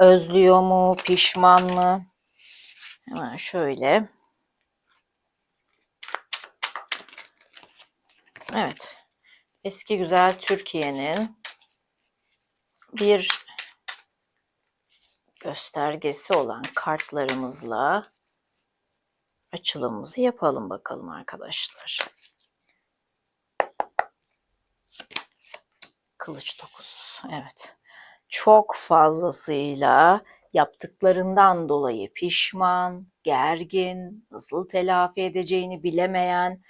Özlüyor mu? Pişman mı? Hemen şöyle. Evet. Eski güzel Türkiye'nin bir göstergesi olan kartlarımızla açılımımızı yapalım bakalım arkadaşlar. Kılıç dokuzusu. Evet çok fazlasıyla yaptıklarından dolayı pişman, gergin, nasıl telafi edeceğini bilemeyen,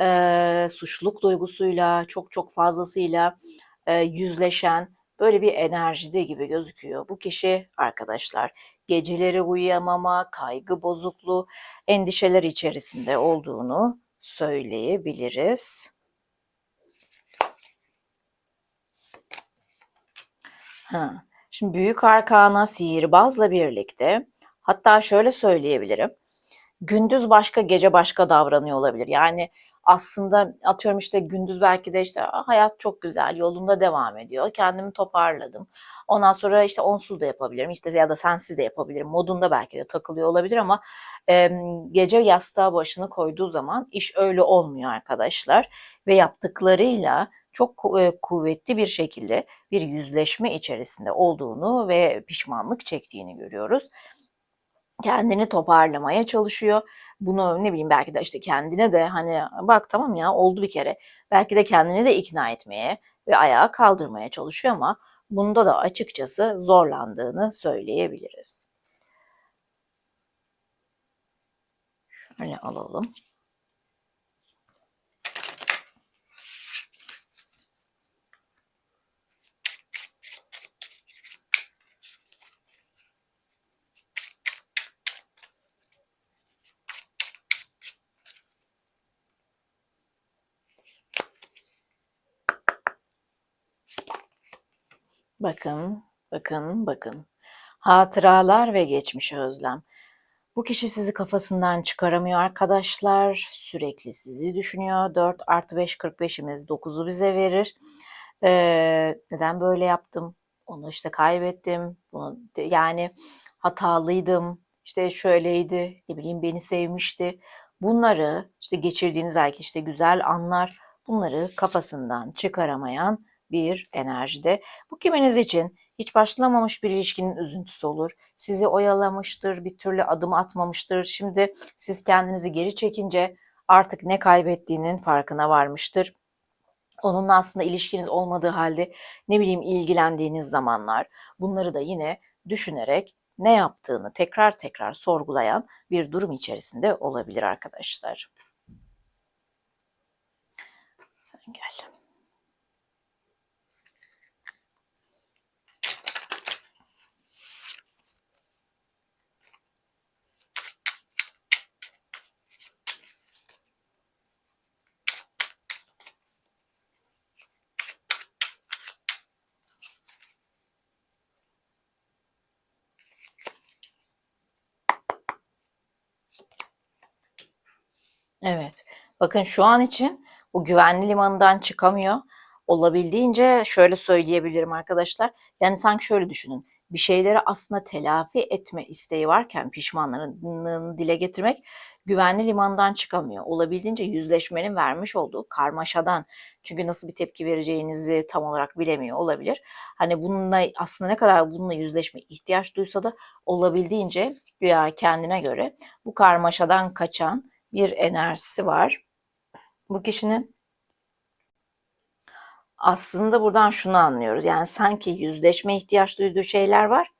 e, suçluluk duygusuyla çok çok fazlasıyla e, yüzleşen böyle bir enerjide gibi gözüküyor. Bu kişi arkadaşlar geceleri uyuyamama, kaygı bozukluğu, endişeler içerisinde olduğunu söyleyebiliriz. Ha. Şimdi büyük arkana sihirbazla birlikte hatta şöyle söyleyebilirim. Gündüz başka gece başka davranıyor olabilir. Yani aslında atıyorum işte gündüz belki de işte hayat çok güzel yolunda devam ediyor. Kendimi toparladım. Ondan sonra işte onsuz da yapabilirim işte ya da sensiz de yapabilirim modunda belki de takılıyor olabilir ama e, gece yastığa başını koyduğu zaman iş öyle olmuyor arkadaşlar. Ve yaptıklarıyla çok kuvvetli bir şekilde bir yüzleşme içerisinde olduğunu ve pişmanlık çektiğini görüyoruz. Kendini toparlamaya çalışıyor. Bunu ne bileyim belki de işte kendine de hani bak tamam ya oldu bir kere. Belki de kendini de ikna etmeye ve ayağa kaldırmaya çalışıyor ama bunda da açıkçası zorlandığını söyleyebiliriz. Şöyle alalım. Bakın, bakın, bakın. Hatıralar ve geçmişe özlem. Bu kişi sizi kafasından çıkaramıyor arkadaşlar. Sürekli sizi düşünüyor. 4 artı 5 45'imiz 9'u bize verir. Ee, neden böyle yaptım? Onu işte kaybettim. Bunu, yani hatalıydım. İşte şöyleydi. Ne bileyim beni sevmişti. Bunları işte geçirdiğiniz belki işte güzel anlar bunları kafasından çıkaramayan bir enerjide. Bu kiminiz için hiç başlamamış bir ilişkinin üzüntüsü olur. Sizi oyalamıştır, bir türlü adım atmamıştır. Şimdi siz kendinizi geri çekince artık ne kaybettiğinin farkına varmıştır. Onunla aslında ilişkiniz olmadığı halde ne bileyim ilgilendiğiniz zamanlar bunları da yine düşünerek ne yaptığını tekrar tekrar sorgulayan bir durum içerisinde olabilir arkadaşlar. Sen gel. Evet. Bakın şu an için bu güvenli limanından çıkamıyor. Olabildiğince şöyle söyleyebilirim arkadaşlar. Yani sanki şöyle düşünün. Bir şeyleri aslında telafi etme isteği varken pişmanlığını dile getirmek güvenli limandan çıkamıyor. Olabildiğince yüzleşmenin vermiş olduğu karmaşadan çünkü nasıl bir tepki vereceğinizi tam olarak bilemiyor olabilir. Hani bununla aslında ne kadar bununla yüzleşme ihtiyaç duysa da olabildiğince kendine göre bu karmaşadan kaçan bir enerjisi var. Bu kişinin aslında buradan şunu anlıyoruz. Yani sanki yüzleşme ihtiyaç duyduğu şeyler var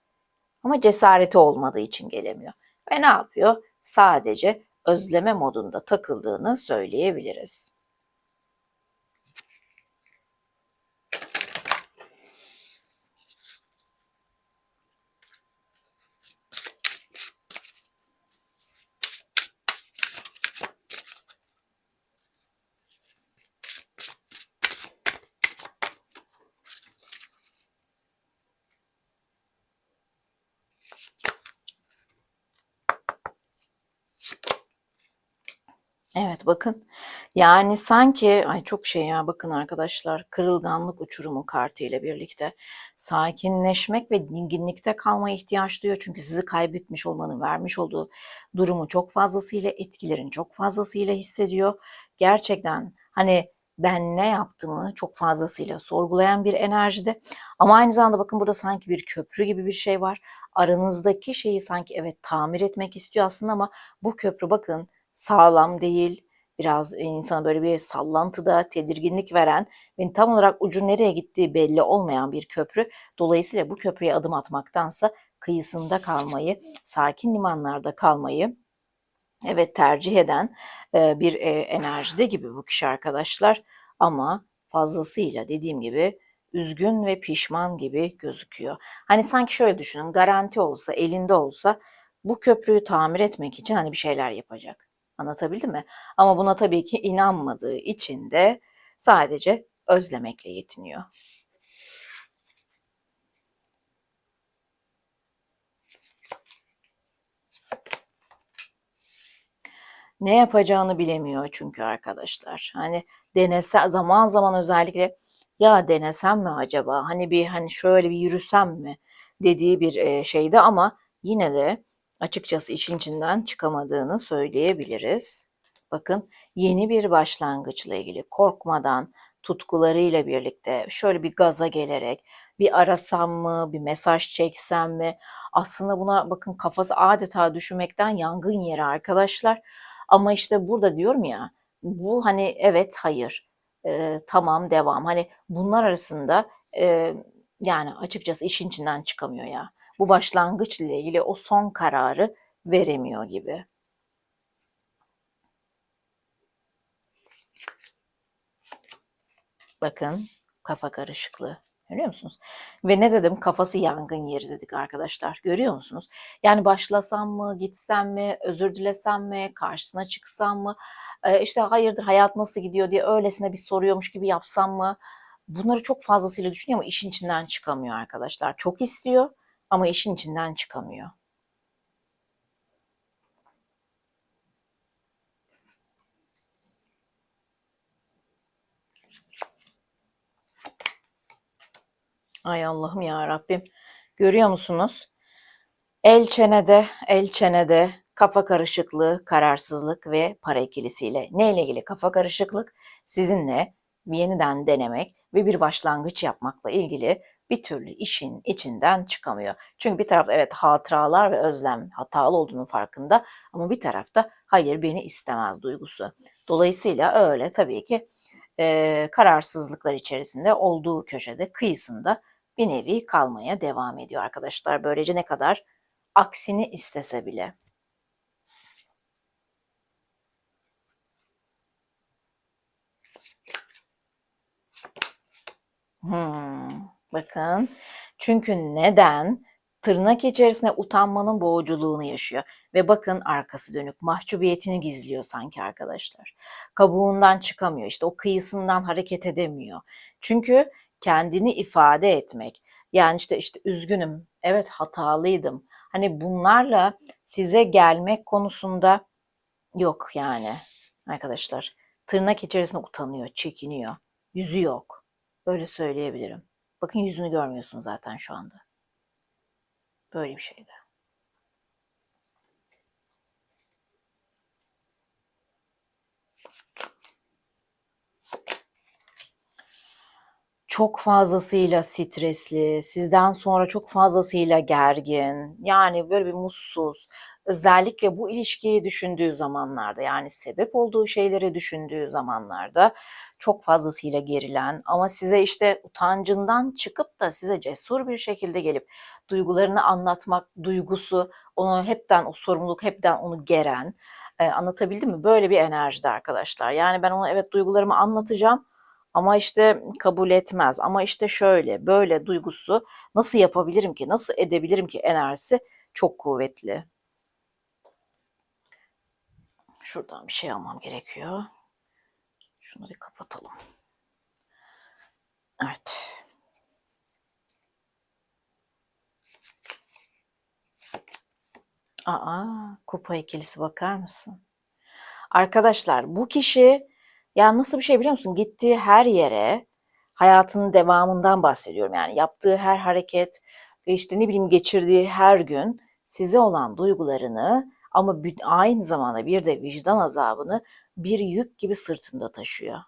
ama cesareti olmadığı için gelemiyor. Ve ne yapıyor? Sadece özleme modunda takıldığını söyleyebiliriz. Evet bakın. Yani sanki ay çok şey ya bakın arkadaşlar kırılganlık uçurumu kartı ile birlikte sakinleşmek ve dinginlikte kalmaya ihtiyaç duyuyor. Çünkü sizi kaybetmiş olmanın vermiş olduğu durumu çok fazlasıyla etkilerin çok fazlasıyla hissediyor. Gerçekten hani ben ne yaptığımı çok fazlasıyla sorgulayan bir enerjide. Ama aynı zamanda bakın burada sanki bir köprü gibi bir şey var. Aranızdaki şeyi sanki evet tamir etmek istiyor aslında ama bu köprü bakın sağlam değil, biraz insana böyle bir sallantıda tedirginlik veren ve tam olarak ucu nereye gittiği belli olmayan bir köprü. Dolayısıyla bu köprüye adım atmaktansa kıyısında kalmayı, sakin limanlarda kalmayı evet tercih eden e, bir e, enerjide gibi bu kişi arkadaşlar. Ama fazlasıyla dediğim gibi üzgün ve pişman gibi gözüküyor. Hani sanki şöyle düşünün garanti olsa elinde olsa bu köprüyü tamir etmek için hani bir şeyler yapacak. Anlatabildim mi? Ama buna tabii ki inanmadığı için de sadece özlemekle yetiniyor. Ne yapacağını bilemiyor çünkü arkadaşlar. Hani denese zaman zaman özellikle ya denesem mi acaba? Hani bir hani şöyle bir yürüsem mi dediği bir şeyde ama yine de açıkçası işin içinden çıkamadığını söyleyebiliriz. Bakın yeni bir başlangıçla ilgili korkmadan, tutkularıyla birlikte şöyle bir gaza gelerek bir arasam mı, bir mesaj çeksem mi? Aslında buna bakın kafası adeta düşünmekten yangın yeri arkadaşlar. Ama işte burada diyorum ya bu hani evet hayır e, tamam devam hani bunlar arasında e, yani açıkçası işin içinden çıkamıyor ya bu başlangıç ile ilgili o son kararı veremiyor gibi. Bakın kafa karışıklığı. Görüyor musunuz? Ve ne dedim? Kafası yangın yeri dedik arkadaşlar. Görüyor musunuz? Yani başlasam mı, gitsem mi, özür dilesem mi, karşısına çıksam mı? Ee, işte hayırdır hayat nasıl gidiyor diye öylesine bir soruyormuş gibi yapsam mı? Bunları çok fazlasıyla düşünüyor ama işin içinden çıkamıyor arkadaşlar. Çok istiyor ama işin içinden çıkamıyor. Ay Allah'ım ya Rabbim. Görüyor musunuz? El çenede, el çenede kafa karışıklığı, kararsızlık ve para ikilisiyle. Ne ilgili kafa karışıklık? Sizinle yeniden denemek ve bir başlangıç yapmakla ilgili bir türlü işin içinden çıkamıyor. Çünkü bir taraf evet hatıralar ve özlem hatalı olduğunun farkında ama bir tarafta hayır beni istemez duygusu. Dolayısıyla öyle tabii ki e, kararsızlıklar içerisinde olduğu köşede kıyısında bir nevi kalmaya devam ediyor arkadaşlar. Böylece ne kadar aksini istese bile. Hmm. Bakın. Çünkü neden? Tırnak içerisinde utanmanın boğuculuğunu yaşıyor. Ve bakın arkası dönük. Mahcubiyetini gizliyor sanki arkadaşlar. Kabuğundan çıkamıyor. İşte o kıyısından hareket edemiyor. Çünkü kendini ifade etmek. Yani işte işte üzgünüm. Evet hatalıydım. Hani bunlarla size gelmek konusunda yok yani arkadaşlar. Tırnak içerisinde utanıyor, çekiniyor. Yüzü yok. Böyle söyleyebilirim. Bakın yüzünü görmüyorsun zaten şu anda. Böyle bir şeydi. çok fazlasıyla stresli, sizden sonra çok fazlasıyla gergin, yani böyle bir mutsuz. Özellikle bu ilişkiyi düşündüğü zamanlarda yani sebep olduğu şeyleri düşündüğü zamanlarda çok fazlasıyla gerilen ama size işte utancından çıkıp da size cesur bir şekilde gelip duygularını anlatmak duygusu onu hepten o sorumluluk hepten onu geren e, anlatabildim mi? Böyle bir enerjide arkadaşlar. Yani ben ona evet duygularımı anlatacağım ama işte kabul etmez. Ama işte şöyle, böyle duygusu nasıl yapabilirim ki, nasıl edebilirim ki enerjisi çok kuvvetli. Şuradan bir şey almam gerekiyor. Şunu bir kapatalım. Evet. Aa, kupa ikilisi bakar mısın? Arkadaşlar bu kişi ya nasıl bir şey biliyor musun? Gittiği her yere hayatının devamından bahsediyorum. Yani yaptığı her hareket, işte ne bileyim geçirdiği her gün size olan duygularını ama aynı zamanda bir de vicdan azabını bir yük gibi sırtında taşıyor.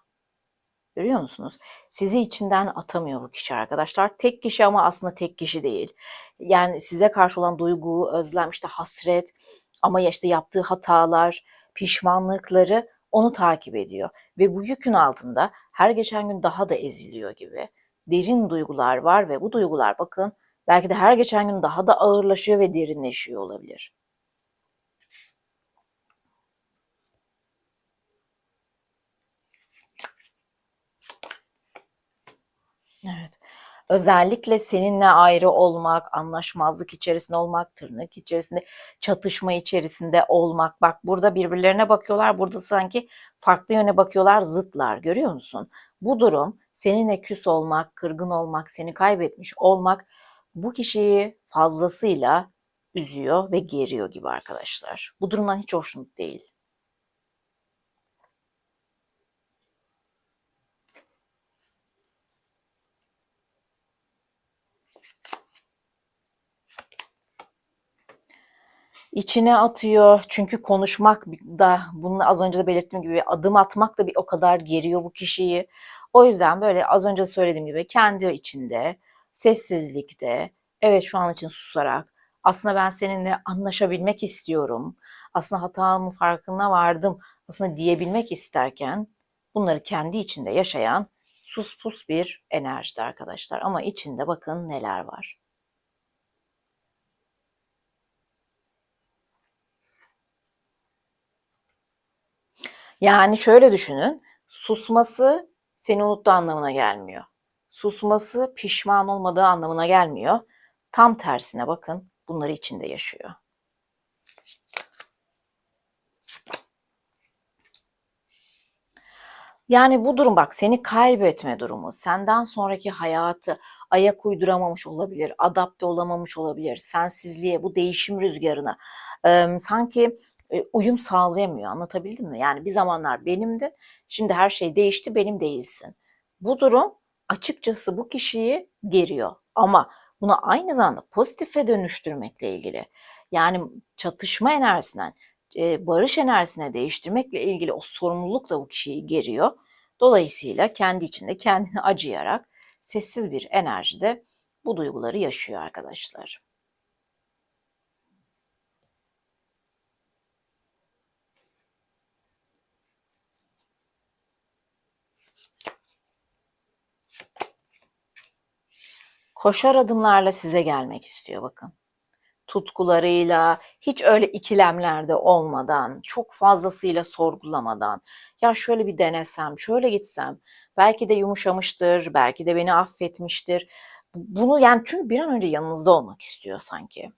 Görüyor musunuz? Sizi içinden atamıyor bu kişi arkadaşlar. Tek kişi ama aslında tek kişi değil. Yani size karşı olan duygu, özlem, işte hasret ama işte yaptığı hatalar, pişmanlıkları onu takip ediyor. Ve bu yükün altında her geçen gün daha da eziliyor gibi. Derin duygular var ve bu duygular bakın belki de her geçen gün daha da ağırlaşıyor ve derinleşiyor olabilir. Evet. Özellikle seninle ayrı olmak, anlaşmazlık içerisinde olmak, tırnak içerisinde, çatışma içerisinde olmak. Bak burada birbirlerine bakıyorlar, burada sanki farklı yöne bakıyorlar, zıtlar. Görüyor musun? Bu durum seninle küs olmak, kırgın olmak, seni kaybetmiş olmak bu kişiyi fazlasıyla üzüyor ve geriyor gibi arkadaşlar. Bu durumdan hiç hoşnut değil. İçine atıyor. Çünkü konuşmak da bunu az önce de belirttiğim gibi adım atmak da bir o kadar geriyor bu kişiyi. O yüzden böyle az önce söylediğim gibi kendi içinde, sessizlikte, evet şu an için susarak aslında ben seninle anlaşabilmek istiyorum. Aslında hatamın farkına vardım. Aslında diyebilmek isterken bunları kendi içinde yaşayan sus pus bir enerjide arkadaşlar. Ama içinde bakın neler var. Yani şöyle düşünün, susması seni unuttuğu anlamına gelmiyor. Susması pişman olmadığı anlamına gelmiyor. Tam tersine bakın bunları içinde yaşıyor. Yani bu durum bak seni kaybetme durumu, senden sonraki hayatı ayak uyduramamış olabilir, adapte olamamış olabilir, sensizliğe, bu değişim rüzgarına e, sanki uyum sağlayamıyor. Anlatabildim mi? Yani bir zamanlar benimdi, şimdi her şey değişti, benim değilsin. Bu durum açıkçası bu kişiyi geriyor. Ama bunu aynı zamanda pozitife dönüştürmekle ilgili. Yani çatışma enerjisinden e, barış enerjisine değiştirmekle ilgili o sorumluluk da bu kişiyi geriyor. Dolayısıyla kendi içinde kendini acıyarak sessiz bir enerjide bu duyguları yaşıyor arkadaşlar. Koşar adımlarla size gelmek istiyor bakın tutkularıyla, hiç öyle ikilemlerde olmadan, çok fazlasıyla sorgulamadan, ya şöyle bir denesem, şöyle gitsem, belki de yumuşamıştır, belki de beni affetmiştir. Bunu yani çünkü bir an önce yanınızda olmak istiyor sanki.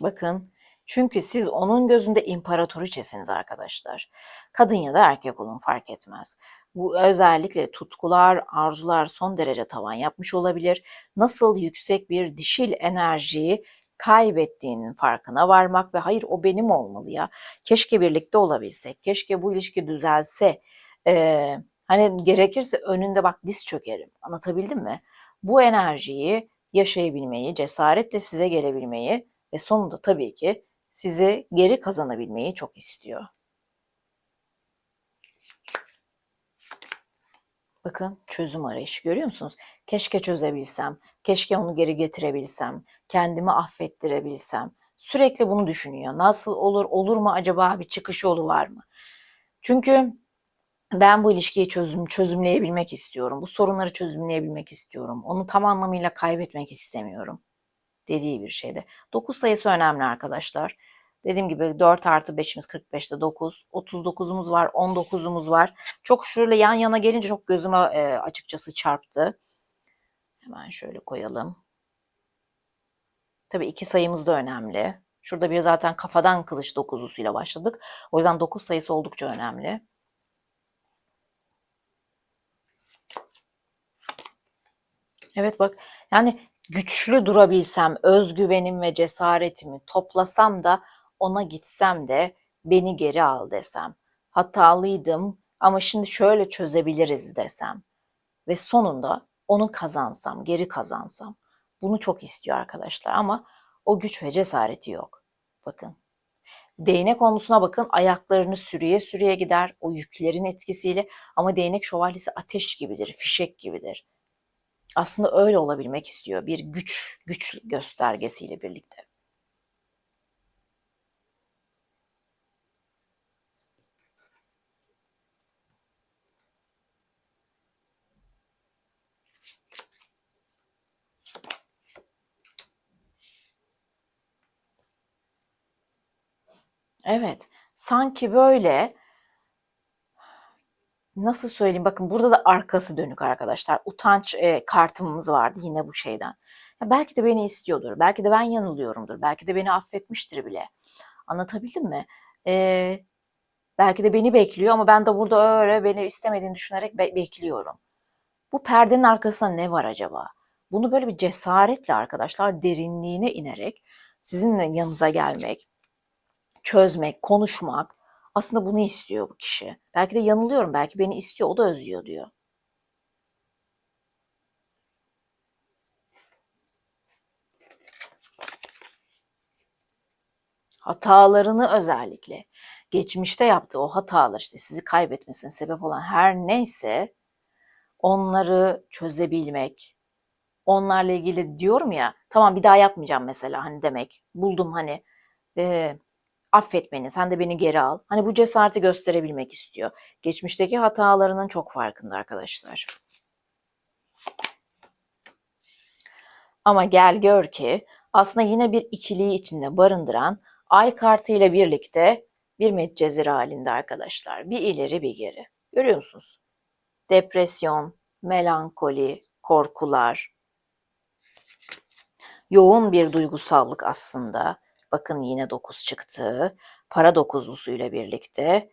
Bakın çünkü siz onun gözünde imparatoriçesiniz arkadaşlar. Kadın ya da erkek olun fark etmez. Bu özellikle tutkular, arzular son derece tavan yapmış olabilir. Nasıl yüksek bir dişil enerjiyi kaybettiğinin farkına varmak ve hayır o benim olmalı ya. Keşke birlikte olabilsek, keşke bu ilişki düzelse. Ee, hani gerekirse önünde bak diz çökerim. Anlatabildim mi? Bu enerjiyi yaşayabilmeyi, cesaretle size gelebilmeyi ve sonunda tabii ki sizi geri kazanabilmeyi çok istiyor. Bakın çözüm arayışı görüyor musunuz? Keşke çözebilsem, keşke onu geri getirebilsem, kendimi affettirebilsem. Sürekli bunu düşünüyor. Nasıl olur, olur mu acaba bir çıkış yolu var mı? Çünkü ben bu ilişkiyi çözüm çözümleyebilmek istiyorum. Bu sorunları çözümleyebilmek istiyorum. Onu tam anlamıyla kaybetmek istemiyorum dediği bir şeyde. 9 sayısı önemli arkadaşlar. Dediğim gibi 4 artı 5'imiz 45'te 9. 39'umuz var, 19'umuz var. Çok şöyle yan yana gelince çok gözüme e, açıkçası çarptı. Hemen şöyle koyalım. Tabii iki sayımız da önemli. Şurada bir zaten kafadan kılıç dokuzusuyla başladık. O yüzden 9 sayısı oldukça önemli. Evet bak yani güçlü durabilsem, özgüvenim ve cesaretimi toplasam da ona gitsem de beni geri al desem. Hatalıydım ama şimdi şöyle çözebiliriz desem. Ve sonunda onu kazansam, geri kazansam. Bunu çok istiyor arkadaşlar ama o güç ve cesareti yok. Bakın. Değnek konusuna bakın ayaklarını sürüye sürüye gider o yüklerin etkisiyle ama değnek şövalyesi ateş gibidir, fişek gibidir aslında öyle olabilmek istiyor. Bir güç, güç göstergesiyle birlikte. Evet, sanki böyle nasıl söyleyeyim bakın burada da arkası dönük arkadaşlar. Utanç e, kartımız vardı yine bu şeyden. Ya belki de beni istiyordur. Belki de ben yanılıyorumdur. Belki de beni affetmiştir bile. Anlatabildim mi? Ee, belki de beni bekliyor ama ben de burada öyle beni istemediğini düşünerek be- bekliyorum. Bu perdenin arkasında ne var acaba? Bunu böyle bir cesaretle arkadaşlar derinliğine inerek sizinle yanınıza gelmek, çözmek, konuşmak, aslında bunu istiyor bu kişi. Belki de yanılıyorum. Belki beni istiyor. O da özlüyor diyor. Hatalarını özellikle geçmişte yaptığı o hatalar işte sizi kaybetmesine sebep olan her neyse onları çözebilmek, onlarla ilgili diyorum ya tamam bir daha yapmayacağım mesela hani demek buldum hani e, affet beni, sen de beni geri al. Hani bu cesareti gösterebilmek istiyor. Geçmişteki hatalarının çok farkında arkadaşlar. Ama gel gör ki aslında yine bir ikiliği içinde barındıran ay kartı ile birlikte bir medcezir halinde arkadaşlar. Bir ileri bir geri. Görüyor musunuz? Depresyon, melankoli, korkular, yoğun bir duygusallık aslında Bakın yine 9 çıktı. Para dokuzlusuyla birlikte.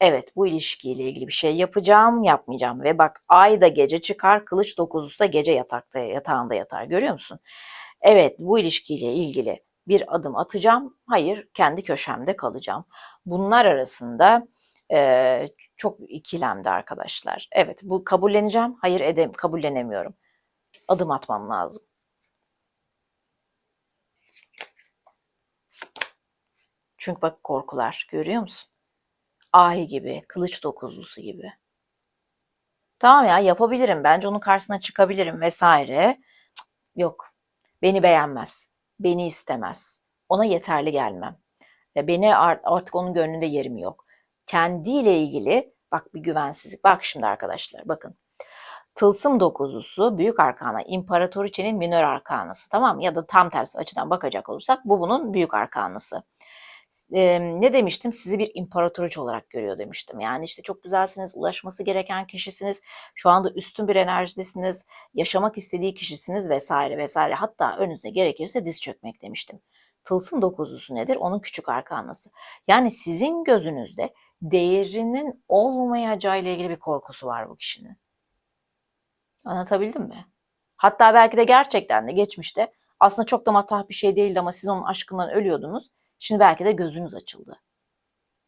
Evet bu ilişkiyle ilgili bir şey yapacağım, yapmayacağım. Ve bak ay da gece çıkar, kılıç dokuzlusu da gece yatakta, yatağında yatar. Görüyor musun? Evet bu ilişkiyle ilgili bir adım atacağım. Hayır kendi köşemde kalacağım. Bunlar arasında e, çok ikilemde arkadaşlar. Evet bu kabulleneceğim. Hayır edem kabullenemiyorum. Adım atmam lazım. Çünkü bak korkular görüyor musun? Ay gibi, kılıç dokuzlusu gibi. Tamam ya yapabilirim. Bence onun karşısına çıkabilirim vesaire. Cık, yok. Beni beğenmez. Beni istemez. Ona yeterli gelmem. Beni artık onun gönlünde yerim yok. Kendiyle ilgili bak bir güvensizlik. Bak şimdi arkadaşlar bakın. Tılsım dokuzlusu büyük arkana imparatoriçenin minör arkanası tamam mı? Ya da tam tersi açıdan bakacak olursak bu bunun büyük arkanası e, ne demiştim? Sizi bir imparatoriç olarak görüyor demiştim. Yani işte çok güzelsiniz, ulaşması gereken kişisiniz, şu anda üstün bir enerjidesiniz, yaşamak istediği kişisiniz vesaire vesaire. Hatta önünüze gerekirse diz çökmek demiştim. Tılsım dokuzlusu nedir? Onun küçük arkanası. Yani sizin gözünüzde değerinin olmayacağı ile ilgili bir korkusu var bu kişinin. Anlatabildim mi? Hatta belki de gerçekten de geçmişte aslında çok da matah bir şey değildi ama siz onun aşkından ölüyordunuz Şimdi belki de gözünüz açıldı.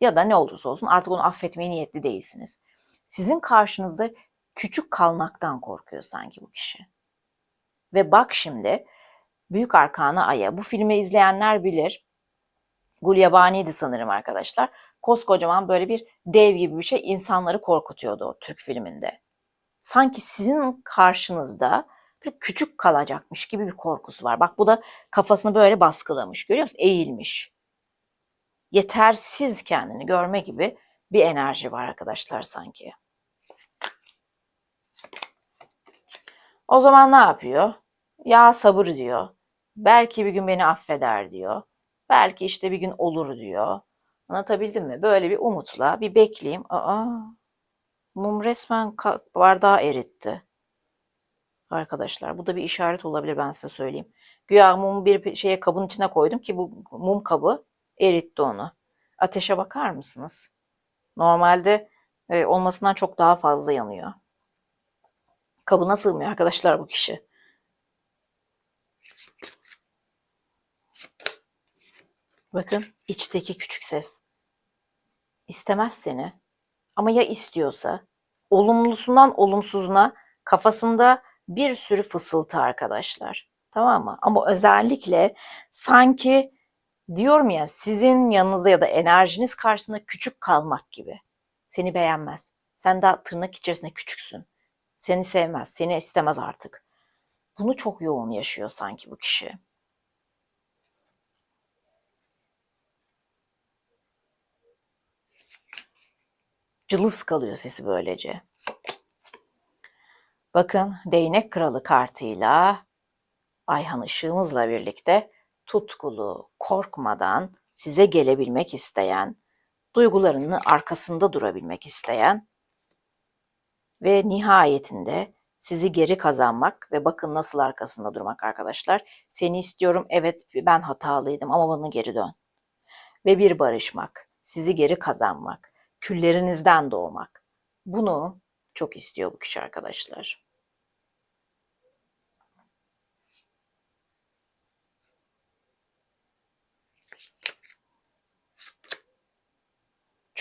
Ya da ne olursa olsun artık onu affetmeye niyetli değilsiniz. Sizin karşınızda küçük kalmaktan korkuyor sanki bu kişi. Ve bak şimdi Büyük Arkana Ay'a. Bu filmi izleyenler bilir. Gulyabani'ydi sanırım arkadaşlar. Koskocaman böyle bir dev gibi bir şey insanları korkutuyordu o Türk filminde. Sanki sizin karşınızda bir küçük kalacakmış gibi bir korkusu var. Bak bu da kafasını böyle baskılamış. Görüyor musun? Eğilmiş yetersiz kendini görme gibi bir enerji var arkadaşlar sanki. O zaman ne yapıyor? Ya sabır diyor. Belki bir gün beni affeder diyor. Belki işte bir gün olur diyor. Anlatabildim mi? Böyle bir umutla bir bekleyeyim. Aa, mum resmen bardağı eritti. Arkadaşlar bu da bir işaret olabilir ben size söyleyeyim. Güya mumu bir şeye kabın içine koydum ki bu mum kabı eritti onu. Ateşe bakar mısınız? Normalde e, olmasından çok daha fazla yanıyor. Kabına sığmıyor arkadaşlar bu kişi. Bakın içteki küçük ses. İstemez seni. Ama ya istiyorsa olumlusundan olumsuzuna kafasında bir sürü fısıltı arkadaşlar. Tamam mı? Ama özellikle sanki diyorum ya sizin yanınızda ya da enerjiniz karşısında küçük kalmak gibi. Seni beğenmez. Sen daha tırnak içerisinde küçüksün. Seni sevmez, seni istemez artık. Bunu çok yoğun yaşıyor sanki bu kişi. Cılız kalıyor sesi böylece. Bakın değnek kralı kartıyla Ayhan ışığımızla birlikte tutkulu, korkmadan size gelebilmek isteyen, duygularının arkasında durabilmek isteyen ve nihayetinde sizi geri kazanmak ve bakın nasıl arkasında durmak arkadaşlar. Seni istiyorum, evet ben hatalıydım ama bana geri dön. Ve bir barışmak, sizi geri kazanmak, küllerinizden doğmak. Bunu çok istiyor bu kişi arkadaşlar.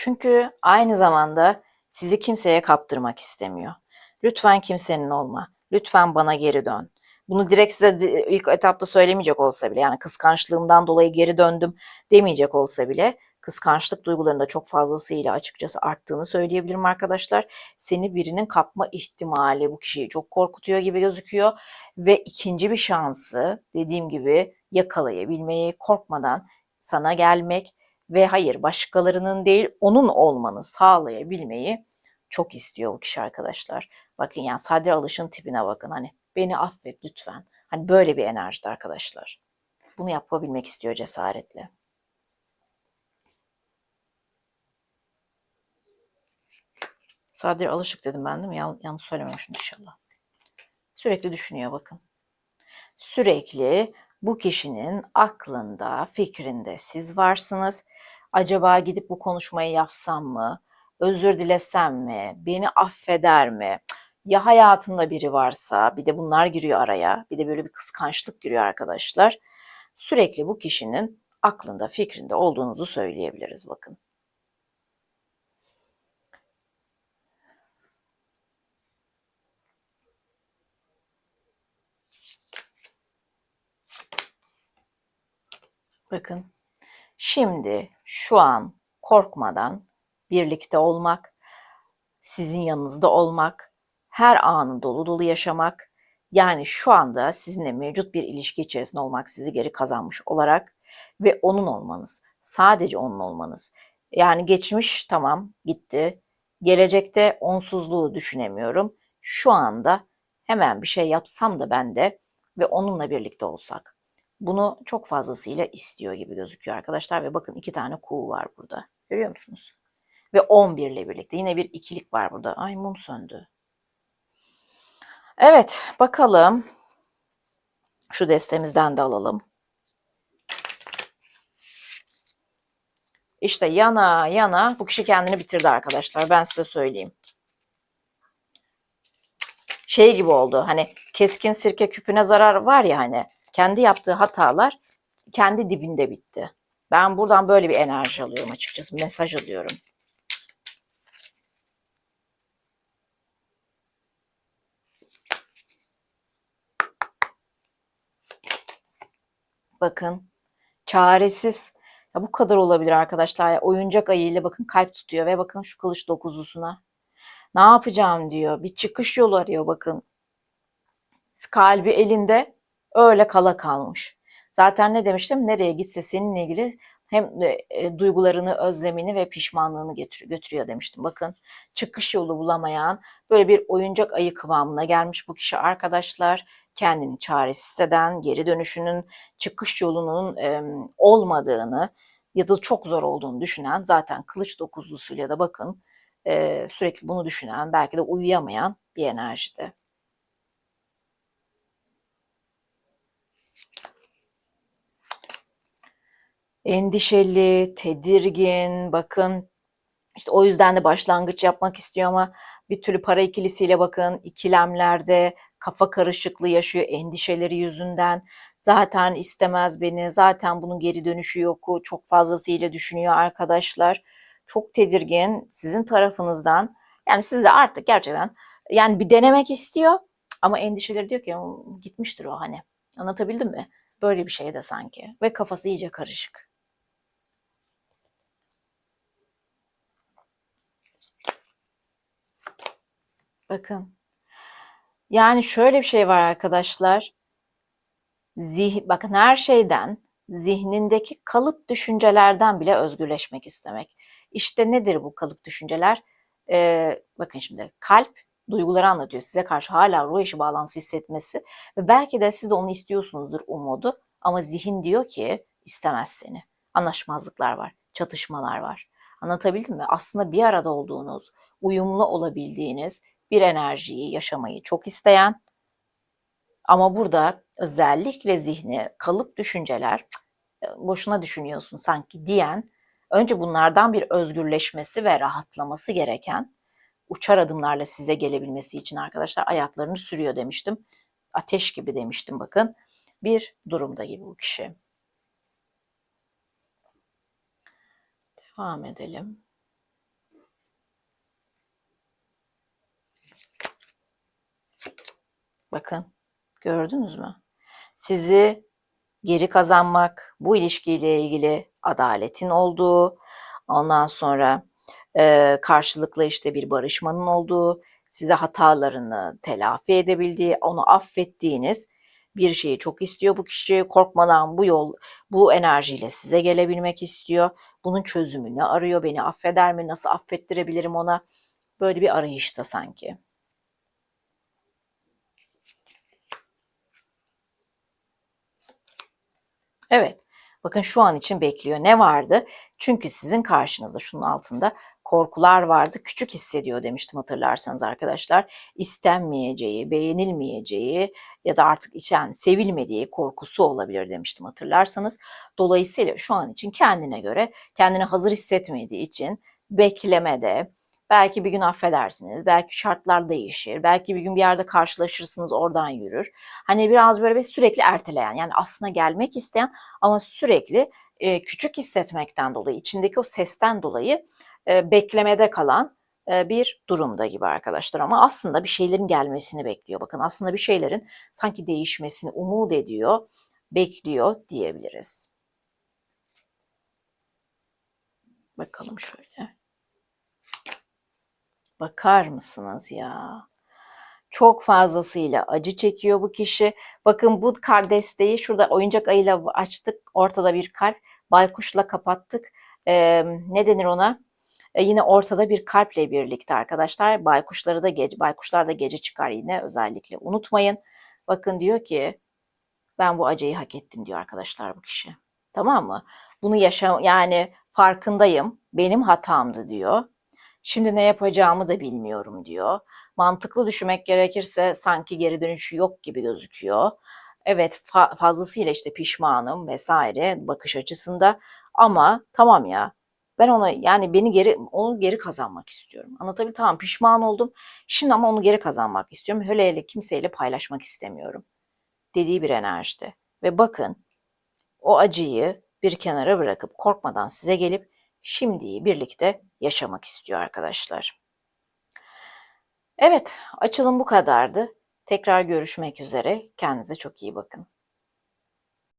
Çünkü aynı zamanda sizi kimseye kaptırmak istemiyor. Lütfen kimsenin olma. Lütfen bana geri dön. Bunu direkt size ilk etapta söylemeyecek olsa bile yani kıskançlığımdan dolayı geri döndüm demeyecek olsa bile kıskançlık duygularında çok fazlasıyla açıkçası arttığını söyleyebilirim arkadaşlar. Seni birinin kapma ihtimali bu kişiyi çok korkutuyor gibi gözüküyor ve ikinci bir şansı dediğim gibi yakalayabilmeyi korkmadan sana gelmek ve hayır başkalarının değil onun olmanı sağlayabilmeyi çok istiyor bu kişi arkadaşlar. Bakın yani Sadri Alış'ın tipine bakın hani beni affet lütfen. Hani böyle bir enerjide arkadaşlar. Bunu yapabilmek istiyor cesaretle. Sadri Alışık dedim ben değil mi? Yan- yanlış söylememişim inşallah. Sürekli düşünüyor bakın. Sürekli bu kişinin aklında, fikrinde siz varsınız. Acaba gidip bu konuşmayı yapsam mı? Özür dilesem mi? Beni affeder mi? Ya hayatında biri varsa, bir de bunlar giriyor araya. Bir de böyle bir kıskançlık giriyor arkadaşlar. Sürekli bu kişinin aklında, fikrinde olduğunuzu söyleyebiliriz bakın. Bakın. Şimdi şu an korkmadan birlikte olmak, sizin yanınızda olmak, her anı dolu dolu yaşamak, yani şu anda sizinle mevcut bir ilişki içerisinde olmak sizi geri kazanmış olarak ve onun olmanız, sadece onun olmanız. Yani geçmiş tamam gitti, gelecekte onsuzluğu düşünemiyorum. Şu anda hemen bir şey yapsam da ben de ve onunla birlikte olsak. Bunu çok fazlasıyla istiyor gibi gözüküyor arkadaşlar ve bakın iki tane kuğu var burada. Görüyor musunuz? Ve 11 ile birlikte yine bir ikilik var burada. Ay mum söndü. Evet bakalım. Şu destemizden de alalım. İşte yana yana bu kişi kendini bitirdi arkadaşlar. Ben size söyleyeyim. Şey gibi oldu. Hani keskin sirke küpüne zarar var ya hani. Kendi yaptığı hatalar kendi dibinde bitti. Ben buradan böyle bir enerji alıyorum açıkçası. Mesaj alıyorum. Bakın çaresiz. Ya bu kadar olabilir arkadaşlar. Ya oyuncak ayıyla bakın kalp tutuyor ve bakın şu kılıç dokuzlusuna. Ne yapacağım diyor. Bir çıkış yolu arıyor bakın. Kalbi elinde öyle kala kalmış. Zaten ne demiştim? Nereye gitse seninle ilgili hem de, e, duygularını, özlemini ve pişmanlığını getiriyor, götürüyor demiştim. Bakın çıkış yolu bulamayan böyle bir oyuncak ayı kıvamına gelmiş bu kişi arkadaşlar. Kendini çaresiz hisseden, geri dönüşünün, çıkış yolunun e, olmadığını ya da çok zor olduğunu düşünen zaten kılıç dokuzlusuyla da bakın e, sürekli bunu düşünen, belki de uyuyamayan bir enerjide. Endişeli, tedirgin, bakın işte o yüzden de başlangıç yapmak istiyor ama Bir türlü para ikilisiyle bakın ikilemlerde kafa karışıklığı yaşıyor endişeleri yüzünden. Zaten istemez beni, zaten bunun geri dönüşü yok. Çok fazlasıyla düşünüyor arkadaşlar. Çok tedirgin sizin tarafınızdan. Yani size artık gerçekten yani bir denemek istiyor ama endişeleri diyor ki "Hmm, gitmiştir o hani. Anlatabildim mi? Böyle bir şey de sanki. Ve kafası iyice karışık. Bakın. Yani şöyle bir şey var arkadaşlar. Zih, bakın her şeyden, zihnindeki kalıp düşüncelerden bile özgürleşmek istemek. İşte nedir bu kalıp düşünceler? Ee, bakın şimdi kalp duyguları anlatıyor size karşı hala ruh eşi bağlantısı hissetmesi ve belki de siz de onu istiyorsunuzdur umudu ama zihin diyor ki istemez seni. Anlaşmazlıklar var, çatışmalar var. Anlatabildim mi? Aslında bir arada olduğunuz, uyumlu olabildiğiniz bir enerjiyi yaşamayı çok isteyen ama burada özellikle zihni kalıp düşünceler "Cık, e, boşuna düşünüyorsun sanki diyen önce bunlardan bir özgürleşmesi ve rahatlaması gereken uçar adımlarla size gelebilmesi için arkadaşlar ayaklarını sürüyor demiştim. Ateş gibi demiştim bakın. Bir durumda gibi bu kişi. Devam edelim. Bakın gördünüz mü? Sizi geri kazanmak, bu ilişkiyle ilgili adaletin olduğu, ondan sonra e, karşılıklı işte bir barışmanın olduğu, size hatalarını telafi edebildiği, onu affettiğiniz bir şeyi çok istiyor bu kişi. Korkmadan bu yol, bu enerjiyle size gelebilmek istiyor. Bunun çözümünü arıyor. Beni affeder mi? Nasıl affettirebilirim ona? Böyle bir arayışta sanki. Evet. Bakın şu an için bekliyor. Ne vardı? Çünkü sizin karşınızda şunun altında korkular vardı. Küçük hissediyor demiştim hatırlarsanız arkadaşlar. İstenmeyeceği, beğenilmeyeceği ya da artık içen sevilmediği korkusu olabilir demiştim hatırlarsanız. Dolayısıyla şu an için kendine göre kendini hazır hissetmediği için beklemede, Belki bir gün affedersiniz, belki şartlar değişir, belki bir gün bir yerde karşılaşırsınız oradan yürür. Hani biraz böyle bir sürekli erteleyen yani aslında gelmek isteyen ama sürekli e, küçük hissetmekten dolayı, içindeki o sesten dolayı e, beklemede kalan e, bir durumda gibi arkadaşlar. Ama aslında bir şeylerin gelmesini bekliyor. Bakın aslında bir şeylerin sanki değişmesini umut ediyor, bekliyor diyebiliriz. Bakalım şöyle. Bakar mısınız ya? Çok fazlasıyla acı çekiyor bu kişi. Bakın bu kar desteği şurada oyuncak ayıyla açtık. Ortada bir kalp. Baykuşla kapattık. Ee, ne denir ona? Ee, yine ortada bir kalple birlikte arkadaşlar. Baykuşları da gece, baykuşlar da gece çıkar yine özellikle unutmayın. Bakın diyor ki ben bu acıyı hak ettim diyor arkadaşlar bu kişi. Tamam mı? Bunu yaşa yani farkındayım. Benim hatamdı diyor. Şimdi ne yapacağımı da bilmiyorum diyor. Mantıklı düşünmek gerekirse sanki geri dönüşü yok gibi gözüküyor. Evet fa- fazlasıyla işte pişmanım vesaire bakış açısında ama tamam ya ben ona yani beni geri onu geri kazanmak istiyorum. Anlatabildim tamam pişman oldum. Şimdi ama onu geri kazanmak istiyorum. Hele hele kimseyle paylaşmak istemiyorum. Dediği bir enerjide. Ve bakın o acıyı bir kenara bırakıp korkmadan size gelip şimdiyi birlikte yaşamak istiyor arkadaşlar. Evet, açılım bu kadardı. Tekrar görüşmek üzere. Kendinize çok iyi bakın.